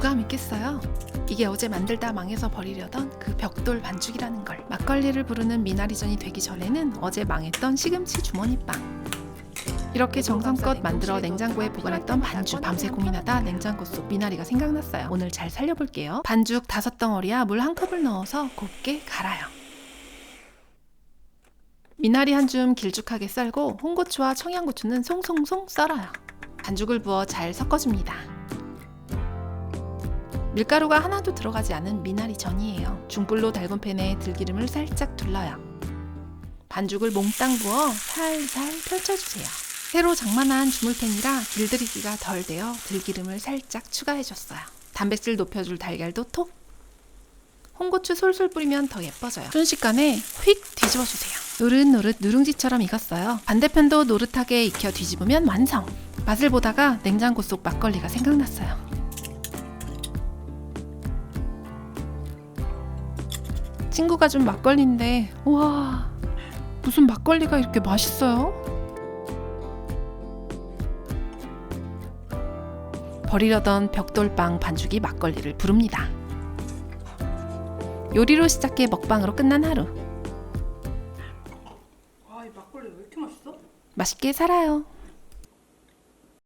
누가 믿겠어요? 이게 어제 만들다 망해서 버리려던 그 벽돌 반죽이라는 걸. 막걸리를 부르는 미나리전이 되기 전에는 어제 망했던 시금치 주머니빵. 이렇게 정성껏 만들어 냉장고에 보관했던 반죽 밤새 고민하다 냉장고 속 미나리가 생각났어요. 오늘 잘 살려볼게요. 반죽 다섯 덩어리야 물 한 컵을 넣어서 곱게 갈아요. 미나리 한 줌 길쭉하게 썰고 홍고추와 청양고추는 송송송 썰어요. 반죽을 부어 잘 섞어줍니다. 밀가루가 하나도 들어가지 않은 미나리 전이에요. 중불로 달군 팬에 들기름을 살짝 둘러요. 반죽을 몽땅 부어 살살 펼쳐주세요. 새로 장만한 주물팬이라 길들이기가 덜 되어 들기름을 살짝 추가해줬어요. 단백질 높여줄 달걀도 톡. 홍고추 솔솔 뿌리면 더 예뻐져요. 순식간에 휙 뒤집어주세요. 노릇노릇 누룽지처럼 익었어요. 반대편도 노릇하게 익혀 뒤집으면 완성. 맛을 보다가 냉장고 속 막걸리가 생각났어요. 친구가 준 막걸리인데 와 무슨 막걸리가 이렇게 맛있어요? 버리려던 벽돌빵 반죽이 막걸리를 부릅니다. 요리로 시작해 먹방으로 끝난 하루. 아, 이 막걸리 왜 이렇게 맛있어? 맛있게 살아요.